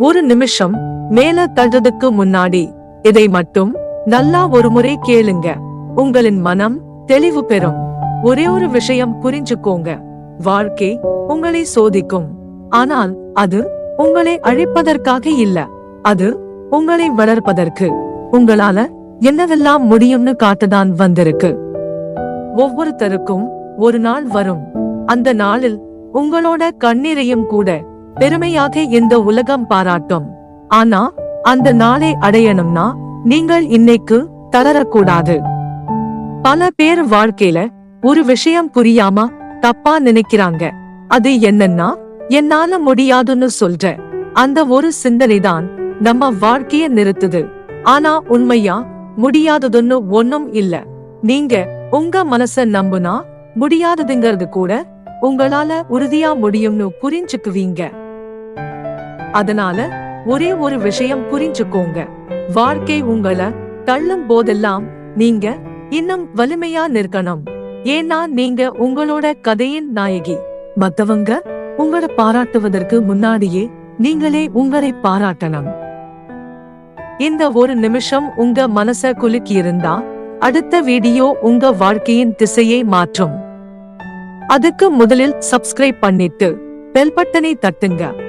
ஒரு நிமிஷம் மேல தள்ளுறதுக்கு முன்னாடி இதை மட்டும் நல்லா ஒரு முறை கேளுங்க. உங்களின் மனம் தெளிவு பெறும். ஒரே ஒரு விஷயம் புரிஞ்சுக்கோங்க. வாழ்க்கை உங்களை சோதிக்கும். ஆனால் அது உங்களை அழிப்பதற்காக இல்ல. அது உங்களை வளர்ப்பதற்கு. உங்களால என்னவெல்லாம் முடியும்னு காட்டுதான் வந்திருக்கு. ஒவ்வொருத்தருக்கும் ஒரு நாள் வரும். அந்த நாளில் உங்களோட கண்ணீரையும் கூட பெருமையாக இந்த உலகம் பாராட்டும். ஆனா அந்த நாளை அடையணும்னா நீங்கள் இன்னைக்கு தளரக்கூடாது. பல பேர் வாழ்க்கையில ஒரு விஷயம் புரியாம தப்பா நினைக்கிறாங்க. அது என்னன்னா என்னால முடியாதுன்னு சொல்ற அந்த ஒரு சிந்தனை தான் நம்ம வாழ்க்கைய நிறுத்துது. ஆனா உண்மையா முடியாததுன்னு ஒன்னும் இல்ல. நீங்க உங்க மனச நம்புனா முடியாததுங்கிறது கூட உங்களால உறுதியா முடியும்னு புரிஞ்சுக்குவீங்க. அதனால ஒரே ஒரு விஷயம் புரிஞ்சுக்கோங்க. வாழ்க்கை உங்களை தள்ளும் போதெல்லாம் நீங்க இன்னும் வலிமையா நிற்கணும். ஏன்னா நீங்க உங்களோட கதையின் நாயகி. மத்தவங்க உங்களை பாராட்டுவதற்கு முன்னாடியே நீங்களே உங்களை பாராட்டணும். இந்த ஒரு நிமிஷம் உங்க மனச குலுக்கி இருந்தா அடுத்த வீடியோ உங்க வாழ்க்கையின் திசையை மாற்றும். அதுக்கு முதலில் சப்ஸ்கிரைப் பண்ணிட்டு பெல் பட்டனை தட்டுங்க.